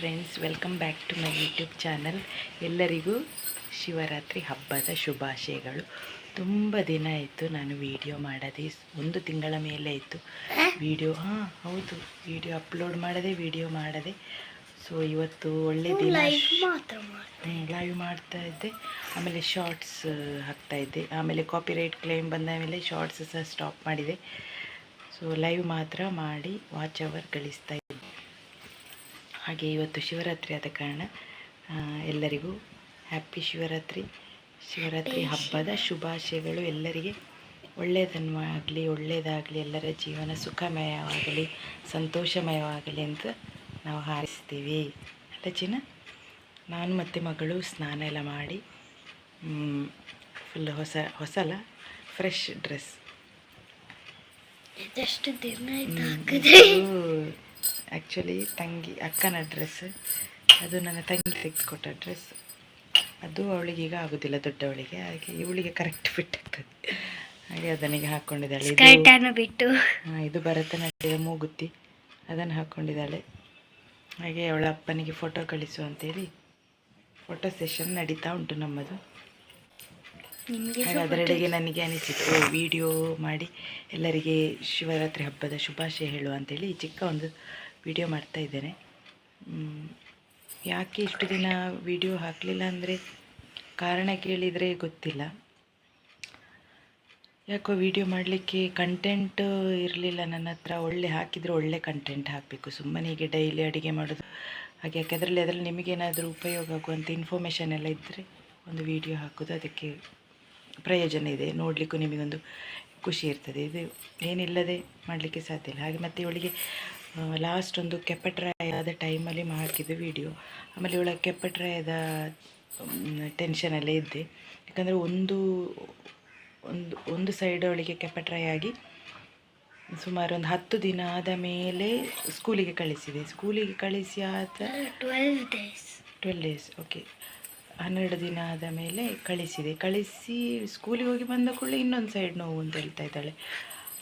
Friends welcome back to my YouTube channel ಎಲ್ಲರಿಗೂ ಶಿವರಾತ್ರಿ ಹಬ್ಬದ ಶುಭಾಶಯಗಳು. ತುಂಬ ದಿನ ಆಯಿತು ನಾನು ವಿಡಿಯೋ ಮಾಡದೆ ಒಂದು ತಿಂಗಳ ಮೇಲೆ ಇತ್ತು ವಿಡಿಯೋ ಹಾಂ ಹೌದು ವಿಡಿಯೋ ಅಪ್ಲೋಡ್ ಮಾಡದೆ ವಿಡಿಯೋ ಮಾಡದೆ. ಸೊ ಇವತ್ತು ಒಳ್ಳೆ ದಿನ ಲೈವ್ ಮಾಡ್ತಾ ಇದ್ದೆ. ಆಮೇಲೆ ಶಾರ್ಟ್ಸ್ ಹಾಕ್ತಾ ಇದ್ದೆ. ಆಮೇಲೆ ಕಾಪಿರೈಟ್ ಕ್ಲೇಮ್ ಬಂದ ಮೇಲೆ ಶಾರ್ಟ್ಸ್ ಸಹ ಸ್ಟಾಪ್ ಮಾಡಿದೆ. ಸೊ ಲೈವ್ ಮಾತ್ರ ಮಾಡಿ ವಾಚ್ ಅವರ್ ಗಳಿಸ್ತಾ ಇದ್ದೆ ಹಾಗೆ ಇವತ್ತು ಶಿವರಾತ್ರಿ ಆದ ಕಾರಣ ಎಲ್ಲರಿಗೂ ಹ್ಯಾಪಿ ಶಿವರಾತ್ರಿ. ಶಿವರಾತ್ರಿ ಹಬ್ಬದ ಶುಭಾಶಯಗಳು ಎಲ್ಲರಿಗೆ. ಒಳ್ಳೆಯದನ್ನು ಆಗಲಿ ಒಳ್ಳೆಯದಾಗಲಿ ಎಲ್ಲರ ಜೀವನ ಸುಖಮಯವಾಗಲಿ ಸಂತೋಷಮಯವಾಗಲಿ ಅಂತ ನಾವು ಹಾರಿಸ್ತೀವಿ. ಅಲ್ಲ ಚಿನ್ನ? ನಾನು ಮತ್ತು ಮಗಳು ಸ್ನಾನ ಎಲ್ಲ ಮಾಡಿ ಫುಲ್ ಹೊಸ ಹೊಸಲ ಫ್ರೆಶ್ ಡ್ರೆಸ್ ಎಷ್ಟು ದಿನ ಆ್ಯಕ್ಚುಲಿ ತಂಗಿ ಅಕ್ಕನ ಡ್ರೆಸ್ ಅದು ನನ್ನ ತಂಗಿ ತೆಗೆದುಕೊಟ್ಟ ಡ್ರೆಸ್ ಅದು ಅವಳಿಗೆ ಈಗ ಆಗೋದಿಲ್ಲ ದೊಡ್ಡವಳಿಗೆ. ಹಾಗೆ ಇವಳಿಗೆ ಕರೆಕ್ಟ್ ಫಿಟ್ ಆಗ್ತದೆ. ಹಾಗೆ ಅದನಿಗೆ ಹಾಕ್ಕೊಂಡಿದ್ದಾಳೆ ಬಿಟ್ಟು. ಹಾ, ಇದು ಭರತನಾಟ್ಯದ ಮೂಗುತ್ತಿ ಅದನ್ನು ಹಾಕ್ಕೊಂಡಿದ್ದಾಳೆ ಹಾಗೆ ಅವಳ ಅಪ್ಪನಿಗೆ ಫೋಟೋ ಕಳಿಸು ಅಂತೇಳಿ ಫೋಟೋ ಸೆಷನ್ ನಡೀತಾ ಉಂಟು ನಮ್ಮದು. ಅದರೆಡೆಗೆ ನನಗೆ ಅನಿಸಿತು. ವಿಡಿಯೋ ಮಾಡಿ ಎಲ್ಲರಿಗೆ ಶಿವರಾತ್ರಿ ಹಬ್ಬದ ಶುಭಾಶಯ ಹೇಳುವ ಅಂತೇಳಿ ಈ ಚಿಕ್ಕ ಒಂದು ವಿಡಿಯೋ ಮಾಡ್ತಾ ಇದ್ದೇನೆ. ಯಾಕೆ ಇಷ್ಟು ದಿನ ವಿಡಿಯೋ ಹಾಕಲಿಲ್ಲ ಅಂದರೆ ಕಾರಣ ಕೇಳಿದರೆ ಗೊತ್ತಿಲ್ಲ. ಯಾಕೋ ವಿಡಿಯೋ ಮಾಡಲಿಕ್ಕೆ ಕಂಟೆಂಟ್ ಇರಲಿಲ್ಲ ನನ್ನ ಹತ್ರ. ಒಳ್ಳೆ ಹಾಕಿದರೆ ಒಳ್ಳೆ ಕಂಟೆಂಟ್ ಹಾಕಬೇಕು. ಸುಮ್ಮನೆ ಹೀಗೆ ಡೈಲಿ ಅಡುಗೆ ಮಾಡೋದು. ಹಾಗೆ ಯಾಕೆ ಅದರಲ್ಲಿ ಅದರಲ್ಲಿ ನಿಮಗೇನಾದರೂ ಉಪಯೋಗ ಆಗುವಂಥ ಇನ್ಫಾರ್ಮೇಷನ್ ಎಲ್ಲ ಇದ್ದರೆ ಒಂದು ವಿಡಿಯೋ ಹಾಕೋದು ಅದಕ್ಕೆ ಪ್ರಯೋಜನ ಇದೆ ನೋಡಲಿಕ್ಕೂ ನಿಮಗೊಂದು ಖುಷಿ ಇರ್ತದೆ. ಇದು ಏನಿಲ್ಲದೆ ಮಾಡಲಿಕ್ಕೆ ಸಾಧ್ಯ ಇಲ್ಲ. ಹಾಗೆ ಮತ್ತು ಇವಳಿಗೆ ಲಾಸ್ಟ್ ಒಂದು ಕೆಪ್ಪಟ್ರಾಯದ ಟೈಮಲ್ಲಿ ಹಾಕಿದ್ದು ವಿಡಿಯೋ ಆಮೇಲೆ ಇವಳ ಕೆಪ್ಪಟ್ರಾಯದ ಟೆನ್ಷನಲ್ಲೇ ಇದ್ದೆ. ಯಾಕಂದರೆ ಒಂದು ಒಂದು ಒಂದು ಸೈಡ್ ಅವಳಿಗೆ ಕೆಪ್ಪಟ್ರಾಯ ಆಗಿ ಸುಮಾರು ಒಂದು ಹತ್ತು ದಿನ ಆದ ಮೇಲೆ ಸ್ಕೂಲಿಗೆ ಕಳಿಸಿದೆ. ಸ್ಕೂಲಿಗೆ ಕಳಿಸಿ ಆದ twelve days twelve days okay ಹನ್ನೆರಡು ದಿನ ಆದ ಮೇಲೆ ಕಳಿಸಿದೆ. ಕಳಿಸಿ ಸ್ಕೂಲಿಗೆ ಹೋಗಿ ಬಂದ ಕೂಡಲೇ ಇನ್ನೊಂದು ಸೈಡ್ ನೋವು ಅಂತ ಹೇಳ್ತಾ ಇದ್ದಾಳೆ.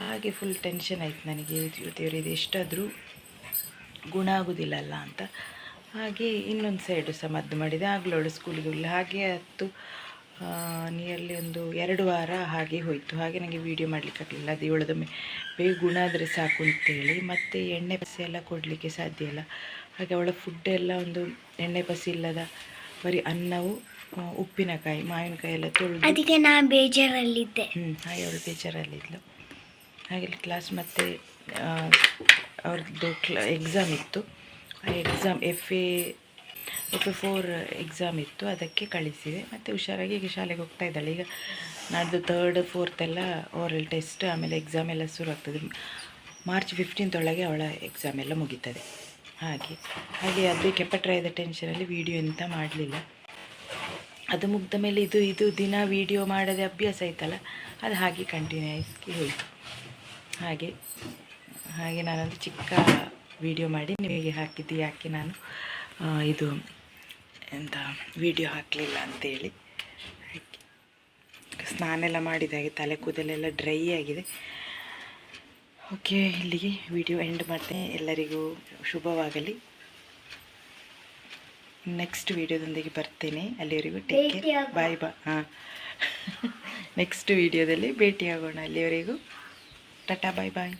ಹಾಗೆ ಫುಲ್ ಟೆನ್ಷನ್ ಆಯಿತು ನನಗೆ. ದೇವರು, ಇದು ಎಷ್ಟಾದರೂ ಗುಣ ಆಗೋದಿಲ್ಲಲ್ಲ ಅಂತ. ಹಾಗೆ ಇನ್ನೊಂದು ಸೈಡು ಸಹ ಮದ್ದು ಮಾಡಿದೆ. ಆಗಲೋಳು ಸ್ಕೂಲಿಗೆ ಹೋಗಲಿ. ಹಾಗೆ ಹತ್ತು ನಿಯರ್ಲಿ ಒಂದು ಎರಡು ವಾರ ಹಾಗೆ ಹೋಯಿತು. ಹಾಗೆ ನನಗೆ ವೀಡಿಯೋ ಮಾಡಲಿಕ್ಕೆ ಆಗಲಿಲ್ಲ. ಅದು ಇವಳದೊಮ್ಮೆ ಬೇಗ ಗುಣ ಆದರೆ ಸಾಕು ಅಂತೇಳಿ. ಮತ್ತು ಎಣ್ಣೆ ಪಸಿ ಎಲ್ಲ ಕೊಡಲಿಕ್ಕೆ ಸಾಧ್ಯ ಇಲ್ಲ. ಹಾಗೆ ಅವಳ ಫುಡ್ ಎಲ್ಲ ಒಂದು ಎಣ್ಣೆ ಪಸಿ ಇಲ್ಲದ ಬರೀ ಅನ್ನವು ಉಪ್ಪಿನಕಾಯಿ ಮಾವಿನಕಾಯಿ ಎಲ್ಲ ತೊಳೆದು. ಅದಕ್ಕೆ ನಾ ಬೇಜಾರಲ್ಲಿದ್ದೆ. ಹ್ಞೂ ಹಾಗೆ ಅವಳು ಬೇಜಾರಲ್ಲಿದ್ಲು. ಹಾಗೆ ಕ್ಲಾಸ್ ಮತ್ತೆ ಅವ್ರದ್ದು ಕ್ಲ ಎಕ್ಸಾಮ್ ಇತ್ತು. ಆ exam F A F A four exam ಇತ್ತು. ಅದಕ್ಕೆ ಕಳಿಸಿದೆ. ಮತ್ತು ಹುಷಾರಾಗಿ ಈಗ ಶಾಲೆಗೆ ಹೋಗ್ತಾ ಇದ್ದಾಳೆ. ಈಗ ನಾಡ್ದು ತರ್ಡ್ ಫೋರ್ತ್ ಎಲ್ಲ ಓರಲ್ ಟೆಸ್ಟ್ ಆಮೇಲೆ ಎಕ್ಸಾಮ್ ಎಲ್ಲ ಶುರು ಆಗ್ತದೆ. ಮಾರ್ಚ್ ಫಿಫ್ಟೀನ್ತ್ ಒಳಗೆ ಅವಳ ಎಕ್ಸಾಮ್ ಎಲ್ಲ ಮುಗೀತದೆ. ಹಾಗೆ. ಹಾಗೆ ಅದು ಕೆಪಟ್ರಾಯದ ಟೆನ್ಷನಲ್ಲಿ ವೀಡಿಯೋ ಎಂತ ಮಾಡಲಿಲ್ಲ. ಅದು ಮುಗ್ದ ಮೇಲೆ ಇದು ಇದು ದಿನ ವೀಡಿಯೋ ಮಾಡದೆ ಅಭ್ಯಾಸ ಆಯ್ತಲ್ಲ, ಅದು ಹಾಗೆ ಕಂಟಿನ್ಯೂ ಆಯ್ತು ಹೋಯಿತು ಹಾಗೆ ಹಾಗೆ ನಾನೊಂದು ಚಿಕ್ಕ ವಿಡಿಯೋ ಮಾಡಿ ನಿಮಗೆ ಹಾಕಿದ್ದು ಯಾಕೆ ನಾನು ಇದು ಎಂತ ವೀಡಿಯೋ ಹಾಕಲಿಲ್ಲ ಅಂತೇಳಿ. ಸ್ನಾನ ಎಲ್ಲ ಮಾಡಿದಾಗೆ, ತಲೆ ಕೂದಲೆಲ್ಲ ಡ್ರೈ ಆಗಿದೆ. ಓಕೆ ಇಲ್ಲಿಗೆ ವಿಡಿಯೋ ಎಂಡ್ ಮಾಡ್ತೇನೆ. ಎಲ್ಲರಿಗೂ ಶುಭವಾಗಲಿ. ನೆಕ್ಸ್ಟ್ ವಿಡಿಯೋದೊಂದಿಗೆ ಬರ್ತೇನೆ. ಅಲ್ಲಿವರೆಗೂ ಟೇಕ್ ಕೇರ್. ಬಾಯ್ ಬಾ ಹಾಂ. ನೆಕ್ಸ್ಟ್ ವಿಡಿಯೋದಲ್ಲಿ ಭೇಟಿಯಾಗೋಣ ಅಲ್ಲಿವರೆಗೂ. ಟಾಟಾ ಬಾಯ್ ಬಾಯ್